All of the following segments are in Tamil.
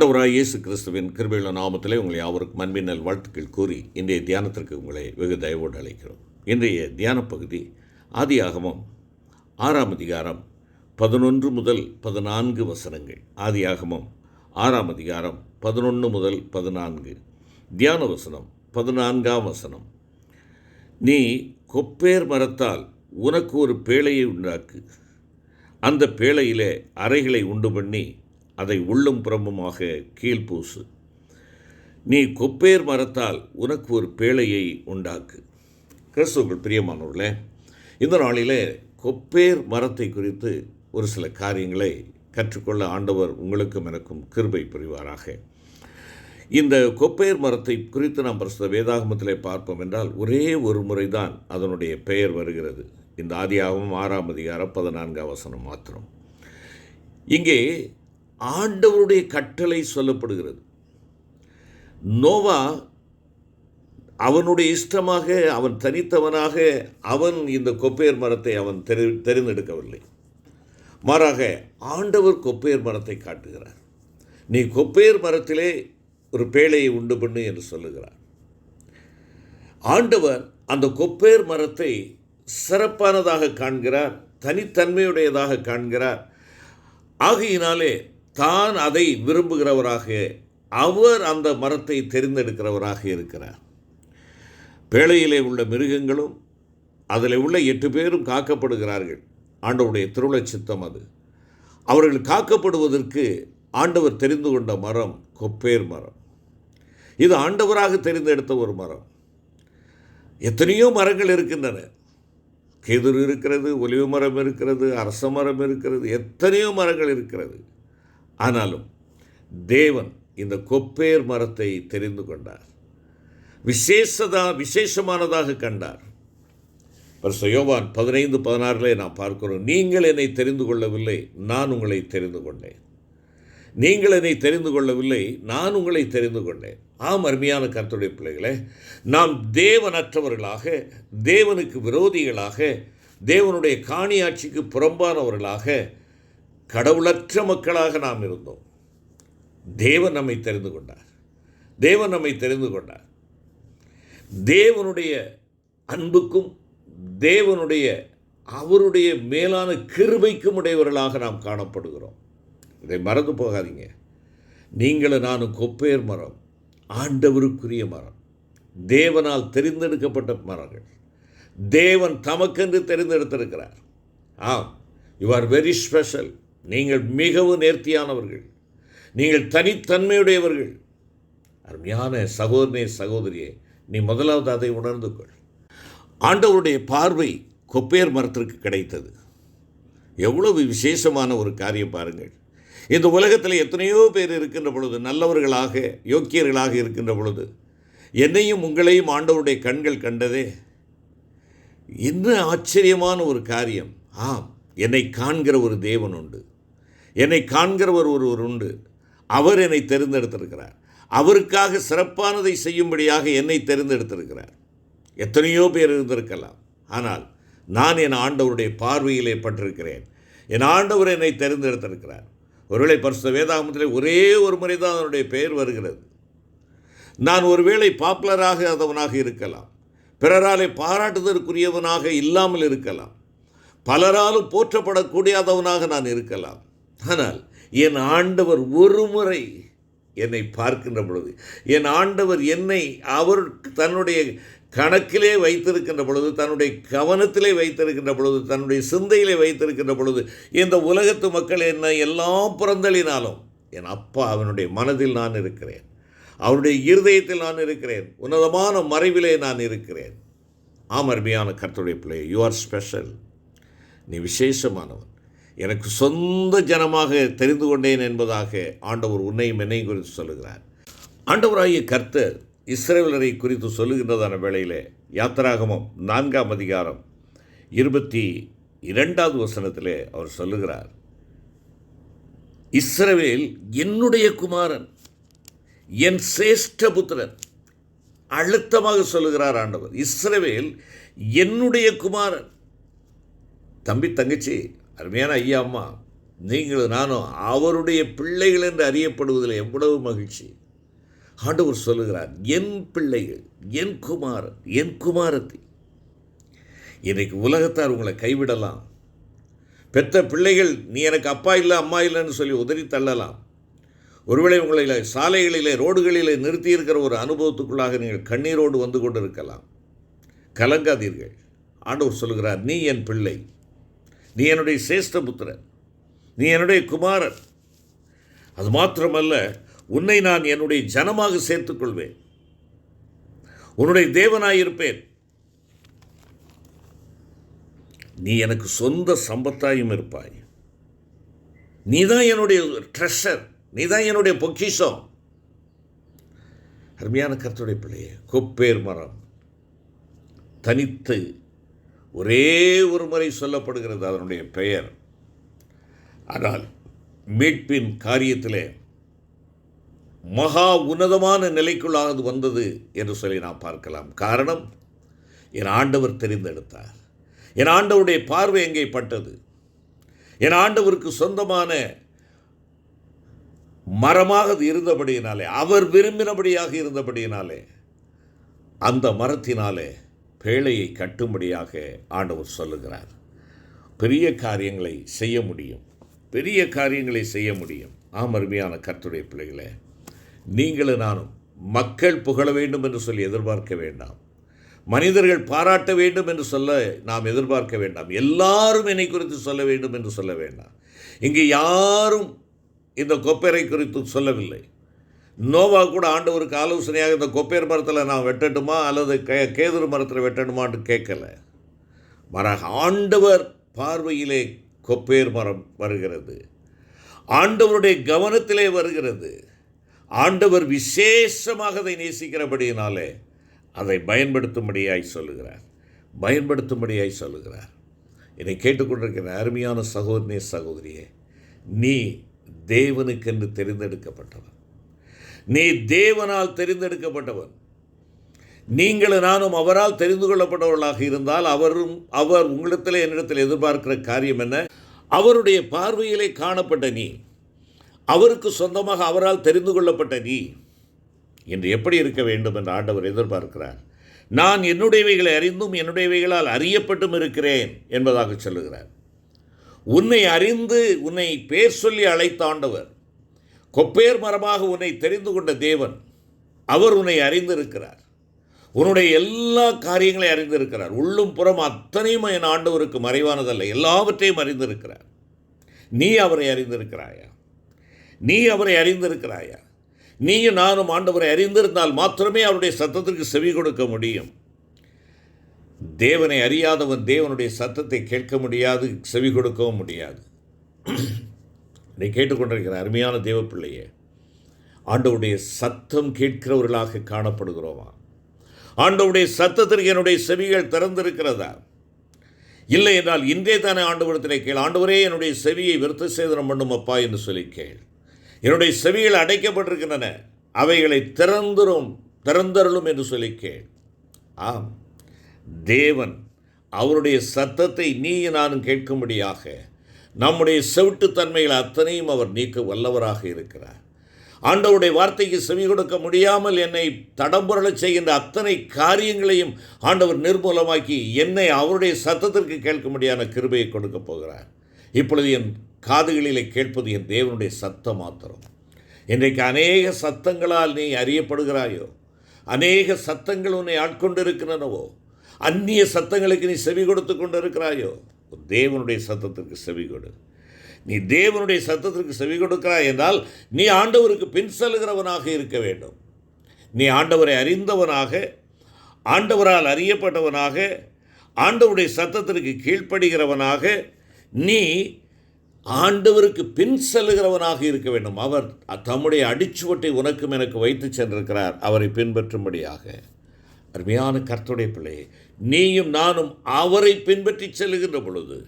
ஆண்டவராய் இயேசு கிறிஸ்துவின் கிருபையுள்ள நாமத்திலே உங்களை யாவருக்கும் அன்பினல் வாழ்த்துக்கள் கூறி இன்றைய தியானத்திற்கு உங்களை வெகு தயவோடு அழைக்கிறோம். இன்றைய தியான பகுதி ஆதியாகமம் ஆறாம் அதிகாரம் பதினொன்று முதல் பதினான்கு வசனங்கள். ஆதியாகமம் ஆறாம் அதிகாரம் பதினொன்று முதல் பதினான்கு. தியான வசனம் பதினான்காம் வசனம். நீ கொப்பேர் மரத்தால் உனக்கு ஒரு பேழையை உண்டாக்கு. அந்த பேழையிலே அறைகளை உண்டு பண்ணி அதை உள்ளும் புறம்புமாக கீழ்பூசு நீ கொப்பேர் மரத்தால் உனக்கு ஒரு பேழையை உண்டாக்கு. கிறிஸ்துவர்கள் பிரியமானவர்களே இந்த நாளிலே கொப்பேர் மரத்தை குறித்து ஒரு சில காரியங்களை கற்றுக்கொள்ள ஆண்டவர் உங்களுக்கும் எனக்கும் கிருபை புரிவாராக. இந்த கொப்பேர் மரத்தை குறித்து நாம் பிரசுத வேதாகமத்திலே பார்ப்போம் என்றால் ஒரே ஒரு முறைதான் அதனுடைய பெயர் வருகிறது. இந்த ஆதியாகவும் ஆறாம் அதிகாரம் பதினான்கு அவசனம் மாத்திரம். இங்கே ஆண்டவருடைய கட்டளை சொல்லப்படுகிறது. நோவா அவனுடைய இஷ்டமாக அவன் தனித்தவனாக அவன் இந்த கொப்பையர் மரத்தை அவன் தெரி தெரிந்தெடுக்கவில்லை. மாறாக ஆண்டவர் கொப்பையர் மரத்தை காட்டுகிறார். நீ கொப்பையர் மரத்திலே ஒரு பேழையை உண்டு பண்ணு என்று சொல்லுகிறார். ஆண்டவர் அந்த கொப்பேர் மரத்தை சிறப்பானதாக காண்கிறார் தனித்தன்மையுடையதாக காண்கிறார். ஆகையினாலே தான் அதை விரும்புகிறவராக அவர் அந்த மரத்தை தெரிந்தெடுக்கிறவராக இருக்கிறார். பேழையிலே உள்ள மிருகங்களும் அதில் உள்ள எட்டு பேரும் காக்கப்படுகிறார்கள். ஆண்டவருடைய திருவிழச் சித்தம் அது. அவர்கள் காக்கப்படுவதற்கு ஆண்டவர் தெரிந்து கொண்ட மரம் கொப்பேர் மரம். இது ஆண்டவராக தெரிந்தெடுத்த ஒரு மரம். எத்தனையோ மரங்கள் இருக்கின்றன. கேதுரு இருக்கிறது ஒலிவு மரம் இருக்கிறது அரச மரம் இருக்கிறது எத்தனையோ மரங்கள் இருக்கிறது. ஆனாலும் தேவன் இந்த கொப்பேர் மரத்தை தெரிந்து கொண்டார். விசேஷதா விசேஷமானதாக கண்டார். பரிசு யோவான் பதினைந்து பதினாறிலே நான் பார்க்கிறோம் நீங்கள் என்னை தெரிந்து கொள்ளவில்லை நான் உங்களை தெரிந்து கொண்டேன். நீங்கள் என்னை தெரிந்து கொள்ளவில்லை நான் உங்களை தெரிந்து கொண்டேன். ஆம் அருமையான கருத்துடைய பிள்ளைகளே நாம் தேவனற்றவர்களாக தேவனுக்கு விரோதிகளாக தேவனுடைய காணியாட்சிக்கு புறம்பானவர்களாக கடவுளற்ற மக்களாக நாம் இருந்தோம். தேவன் நம்மை தெரிந்து கொண்டார். தேவன் நம்மை தெரிந்து கொண்டார். தேவனுடைய அன்புக்கும் தேவனுடைய அவருடைய மேலான கிருபைக்கும் உடையவர்களாக நாம் காணப்படுகிறோம். இதை மறந்து போகாதீங்க. நீங்களும் நானும் கொப்பேர் மரம் ஆண்டவருக்குரிய மரம். தேவனால் தெரிந்தெடுக்கப்பட்ட மரங்கள். தேவன் தமக்கென்று தெரிந்தெடுத்திருக்கிறார். ஆம் யூ ஆர் வெரி ஸ்பெஷல் நீங்கள் மிகவும் நேர்த்தியானவர்கள். நீங்கள் தனித்தன்மையுடையவர்கள். அருமையான சகோதரனே சகோதரியே நீ முதலாவது அதை உணர்ந்து கொள். ஆண்டவருடைய பார்வை கொப்பேர் மரத்திற்கு கிடைத்தது. எவ்வளவு விசேஷமான ஒரு காரியம் பாருங்கள். இந்த உலகத்தில் எத்தனையோ பேர் இருக்கின்ற பொழுது நல்லவர்களாக யோக்கியர்களாக இருக்கின்ற பொழுது என்னையும் உங்களையும் ஆண்டவருடைய கண்கள் கண்டதே. என்ன ஆச்சரியமான ஒரு காரியம். ஆம் என்னை காண்கிற ஒரு தேவன் உண்டு. என்னை காண்கிறவர் ஒருவர் உண்டு. அவர் என்னை தெரிந்தெடுத்திருக்கிறார். அவருக்காக சிறப்பானதை செய்யும்படியாக என்னை தெரிந்தெடுத்திருக்கிறார். எத்தனையோ பேர் இருந்திருக்கலாம். ஆனால் நான் என் ஆண்டவருடைய பார்வையிலே பட்டிருக்கிறேன். என் ஆண்டவர் என்னை தெரிந்தெடுத்திருக்கிறார். ஒருவேளை பரிசு வேதாகமத்தில் ஒரே ஒரு முறை தான் அதனுடைய பெயர் வருகிறது. நான் ஒருவேளை பாப்புலராக அதவனாக இருக்கலாம். பிறராலே பாராட்டுதற்குரியவனாக இல்லாமல் இருக்கலாம். பலராலும் போற்றப்படக்கூடியதவனாக நான் இருக்கலாம். ஆனால் என் ஆண்டவர் ஒரு முறை என்னை பார்க்கின்ற பொழுது என் ஆண்டவர் என்னை அவர் தன்னுடைய கணக்கிலே வைத்திருக்கின்ற பொழுது தன்னுடைய கவனத்திலே வைத்திருக்கின்ற பொழுது தன்னுடைய சிந்தையிலே வைத்திருக்கின்ற பொழுது இந்த உலகத்து மக்கள் என்னை எல்லாம் புறந்தளினாலும் என் அப்பா அவனுடைய மனதில் நான் இருக்கிறேன். அவனுடைய இருதயத்தில் நான் இருக்கிறேன். உன்னதமான மறைவிலே நான் இருக்கிறேன். ஆமர்மையான கர்த்தருடைய பிள்ளை யூ ஆர் ஸ்பெஷல் நீ விசேஷமானவன். எனக்கு சொந்த ஜனமாக தெரிந்து கொண்டேன் என்பதாக ஆண்டவர் உன்னையும் என்னையும் குறித்து சொல்லுகிறார். ஆண்டவராகிய கர்த்தர் இஸ்ரேலரை குறித்து சொல்லுகின்றதான வேளையில் யாத்திராகமம் நான்காம் அதிகாரம் இருபத்தி இரண்டாவது வசனத்திலே அவர் சொல்லுகிறார். இஸ்ரவேல் என்னுடைய குமாரன் என் சேஷ்ட புத்திரன் அழுத்தமாக சொல்லுகிறார் ஆண்டவர். இஸ்ரவேல் என்னுடைய குமாரன் தம்பி தங்கச்சி அருமையான ஐயா அம்மா நீங்களும் நானும் அவருடைய பிள்ளைகள் என்று அறியப்படுவதில் எவ்வளவு மகிழ்ச்சி. ஆண்டவர் சொல்லுகிறார் என் பிள்ளைகள் என் குமாரன் என் குமாரத்தி இன்றைக்கு உலகத்தார் உங்களை கைவிடலாம். பெற்ற பிள்ளைகள் நீ எனக்கு அப்பா இல்லை அம்மா இல்லைன்னு சொல்லி உதறி தள்ளலாம். ஒருவேளை உங்களை சாலைகளிலே ரோடுகளிலே நிறுத்தியிருக்கிற ஒரு அனுபவத்துக்குள்ளாக நீங்கள் கண்ணீரோடு வந்து கொண்டிருக்கலாம். கலங்காதீர்கள். ஆண்டவர் சொல்கிறார் நீ என் பிள்ளை நீ என்னுடைய சேஷ்ட புத்திரன். நீ என்னுடைய குமாரன். அது மாத்திரமல்ல உன்னை நான் என்னுடைய ஜனமாக சேர்த்துக்கொள்வேன். உன்னுடைய தேவனாயிருப்பேன். நீ எனக்கு சொந்த சம்பத்தாயும் இருப்பாய். நீ தான் என்னுடைய ட்ரெஷர் நீ தான் என்னுடைய பொக்கிஷம். அருமையான கருத்துடைய பிள்ளையே கொப்பேர் மரம். தனித்து ஒரே ஒரு முறை சொல்லப்படுகிறது அதனுடைய பெயர். ஆனால் மீட்பின் காரியத்திலே மகா உன்னதமான நிலைக்குள்ளாக அது வந்தது என்று சொல்லி நாம் பார்க்கலாம். காரணம் என் ஆண்டவர் தெரிந்தெடுத்தார். என் ஆண்டவருடைய பார்வை எங்கே பட்டது? என் ஆண்டவருக்கு சொந்தமான மரமாக அது இருந்தபடியினாலே அவர் விரும்பினபடியாக இருந்தபடியினாலே அந்த மரத்தினாலே பேழையை கட்டும்படியாக ஆண்டவர் சொல்லுகிறார். பெரிய காரியங்களை செய்ய முடியும். பெரிய காரியங்களை செய்ய முடியும். ஆம் அருமையான கர்த்துடைய பிள்ளைகளே நீங்களும் நானும் மக்கள் புகழ வேண்டும் என்று சொல்லி எதிர்பார்க்க வேண்டாம். மனிதர்கள் பாராட்ட வேண்டும் என்று சொல்ல நாம் எதிர்பார்க்க வேண்டாம். எல்லாரும் என்னை குறித்து சொல்ல வேண்டும் என்று சொல்ல வேண்டாம். இங்கே யாரும் இந்த கொப்பரை குறித்து சொல்லவில்லை. நோவா கூட ஆண்டவருக்கு ஆலோசனையாக இந்த கொப்பேர் மரத்தில் நான் வெட்டட்டுமா அல்லது கே கேதுரு மரத்தில் வெட்டணுமான்னு கேட்கல. மாறாக ஆண்டவர் பார்வையிலே கொப்பேர் மரம் வருகிறது. ஆண்டவருடைய கவனத்திலே வருகிறது. ஆண்டவர் விசேஷமாக அதை நேசிக்கிறபடியினாலே அதை பயன்படுத்தும்படியாய் சொல்லுகிறார். பயன்படுத்தும்படியாய் சொல்லுகிறார். என்னை கேட்டுக்கொண்டிருக்கிற அருமையான சகோதரனே சகோதரியே நீ தேவனுக்கென்று தெரிந்தெடுக்கப்பட்டவன். நீ தேவனால் தெரிந்தெடுக்கப்பட்டவன். நீங்களும் நானும் அவரால் தெரிந்து கொள்ளப்பட்டவர்களாக இருந்தால் அவரும் அவர் உங்களிடத்தில் என்னிடத்தில் எதிர்பார்க்கிற காரியம் என்ன? அவருடைய பார்வையிலே காணப்பட்ட நீ அவருக்கு சொந்தமாக அவரால் தெரிந்து கொள்ளப்பட்ட நீ இன்று எப்படி இருக்க வேண்டும் என்று ஆண்டவர் எதிர்பார்க்கிறார். நான் என்னுடையவைகளை அறிந்தும் என்னுடையவைகளால் அறியப்பட்டும் இருக்கிறேன் என்பதாக சொல்லுகிறார். உன்னை அறிந்து உன்னை பேர் சொல்லி அழைத்த ஆண்டவர் கொப்பேர் மரமாக உன்னை தெரிந்து கொண்ட தேவன் அவர் உன்னை அறிந்திருக்கிறார். உன்னுடைய எல்லா காரியங்களையும் அறிந்திருக்கிறார். உள்ளும் புறம் அத்தனையும் என் ஆண்டவருக்கு மறைவானதல்ல எல்லாவற்றையும் அறிந்திருக்கிறார். நீ அவரை அறிந்திருக்கிறாயா? நீ அவரை அறிந்திருக்கிறாயா? நீயும் நானும் ஆண்டவரை அறிந்திருந்தால் மாத்திரமே அவருடைய சத்தத்திற்கு செவி கொடுக்க முடியும். தேவனை அறியாதவன் தேவனுடைய சத்தத்தை கேட்க முடியாது செவி கொடுக்கவும் முடியாது. நீ கேட்டுக்கொண்டிருக்கிற அருமையான தேவ பிள்ளையே சத்தம் கேட்கிறவர்களாக காணப்படுகிறோமா? ஆண்டவுடைய சத்தத்திற்கு என்னுடைய செவிகள் திறந்திருக்கிறதா? இல்லை என்றால் இன்றே தானே ஆண்டவரத்திலே கேள் ஆண்டவரே என்னுடைய செவியை விருத்த சேதனம் பண்ணும் அப்பா என்று சொல்லி கேள். என்னுடைய செவிகள் அடைக்கப்பட்டிருக்கின்றன அவைகளை திறந்துரும் திறந்தருளும் என்று சொல்லி கேள். ஆம் தேவன் அவருடைய சத்தத்தை நீ நானும் கேட்கும்படியாக நம்முடைய செவிட்டுத்தன்மைகள் அத்தனையும் அவர் நீக்க வல்லவராக இருக்கிறார். ஆண்டவருடைய வார்த்தைக்கு செவி கொடுக்க முடியாமல் என்னை தடம்புரளச் செய்கின்ற அத்தனை காரியங்களையும் ஆண்டவர் நிர்மூலமாக்கி என்னை அவருடைய சத்தத்திற்கு கேட்கும்படியான கிருபையை கொடுக்க போகிறார். இப்பொழுது என் காதுகளிலே கேட்பது என் தேவனுடைய சத்தம் மாத்திரம். இன்றைக்கு அநேக சத்தங்களால் நீ அறியப்படுகிறாயோ? அநேக சத்தங்கள் உன்னை ஆட்கொண்டிருக்கிறனவோ அந்நிய சத்தங்களுக்கு நீ செவி கொடுத்து கொண்டு இருக்கிறாயோ தேவனுடைய சத்தத்திற்கு செவி கொடு. நீ தேவனுடைய சத்தத்திற்கு செவி கொடுக்கிறாய் என்றால் நீ ஆண்டவருக்கு பின் செல்கிறவனாக இருக்க வேண்டும். நீ ஆண்டவரை அறிந்தவனாக ஆண்டவரால் அறியப்பட்டவனாக ஆண்டவருடைய சத்தத்திற்கு கீழ்ப்படுகிறவனாக நீ ஆண்டவருக்கு பின் செல்லுகிறவனாக இருக்க வேண்டும். அவர் தம்முடைய அடிச்சுவட்டை உனக்கும் எனக்கு வைத்து சென்றிருக்கிறார். அவரை பின்பற்றும்படியாக. அருமையான கர்த்துடைய பிள்ளையை நீயும் நானும் அவரை பின்பற்றி செல்லுகின்ற பொழுது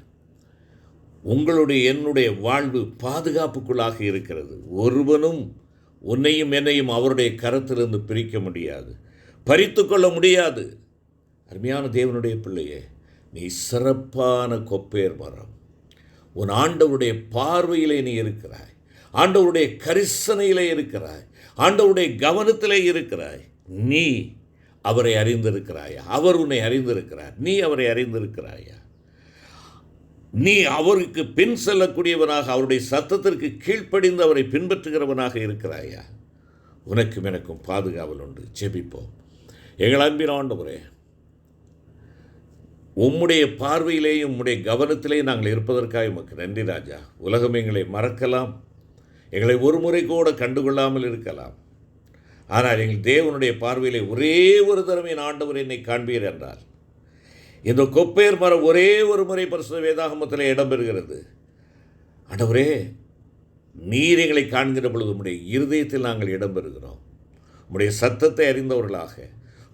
உங்களுடைய என்னுடைய வாழ்வு பாதுகாப்புக்குள்ளாக இருக்கிறது. ஒருவனும் உன்னையும் என்னையும் அவருடைய கரத்திலிருந்து பிரிக்க முடியாது. பறித்து கொள்ள முடியாது. அருமையான தேவனுடைய பிள்ளையே நீ சிறப்பான கொப்பேர் மரம். உன் ஆண்டவருடைய பார்வையிலே நீ இருக்கிறாய். ஆண்டவருடைய கரிசனையிலே இருக்கிறாய். ஆண்டவருடைய கவனத்திலே இருக்கிறாய். நீ அவரை அறிந்திருக்கிறாயா? அவர் உன்னை அறிந்திருக்கிறார். நீ அவரை அறிந்திருக்கிறாயா? நீ அவருக்கு பின் செல்லக்கூடியவனாக அவருடைய சத்தத்திற்கு கீழ்ப்படிந்து அவரை பின்பற்றுகிறவனாக இருக்கிறாயா? உனக்கும் எனக்கும் பாதுகாவல் உண்டு. ஜெபிப்போம். எங்கள் அன்பின் ஆண்டவரே உம்முடைய பார்வையிலேயும் உம்முடைய கவனத்திலேயும் நாங்கள் இருப்பதற்காக உமக்கு நன்றி ராஜா. உலகம் எங்களை மறக்கலாம். எங்களை ஒரு முறை கூட கண்டுகொள்ளாமல் இருக்கலாம். ஆனால் எங்கள் தேவனுடைய பார்வையிலே ஒரே ஒரு தரம் என் ஆண்டவர் என்னை காண்பீர் என்றார். இந்த கொப்பேர் மரம் ஒரே ஒரு முறை பரிசுத்த வேதாகமத்தில் இடம்பெறுகிறது. ஆண்டவரே நீர் எங்களை காண்கிற பொழுது உம்முடைய இருதயத்தில் நாங்கள் இடம்பெறுகிறோம். உம்முடைய சத்தத்தை அறிந்தவர்களாக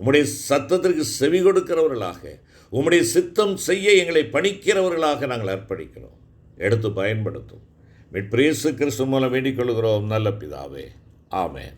உம்முடைய சத்தத்திற்கு செவி கொடுக்கிறவர்களாக உம்முடைய சித்தம் செய்ய எங்களை பணிக்கிறவர்களாக நாங்கள் அர்ப்பணிக்கிறோம். எடுத்து பயன்படுத்தும். மிட்பிரேசு கிறிஸ்து மூலம் வேண்டிக் கொள்கிறோம். நல்ல பிதாவே. ஆமேன்.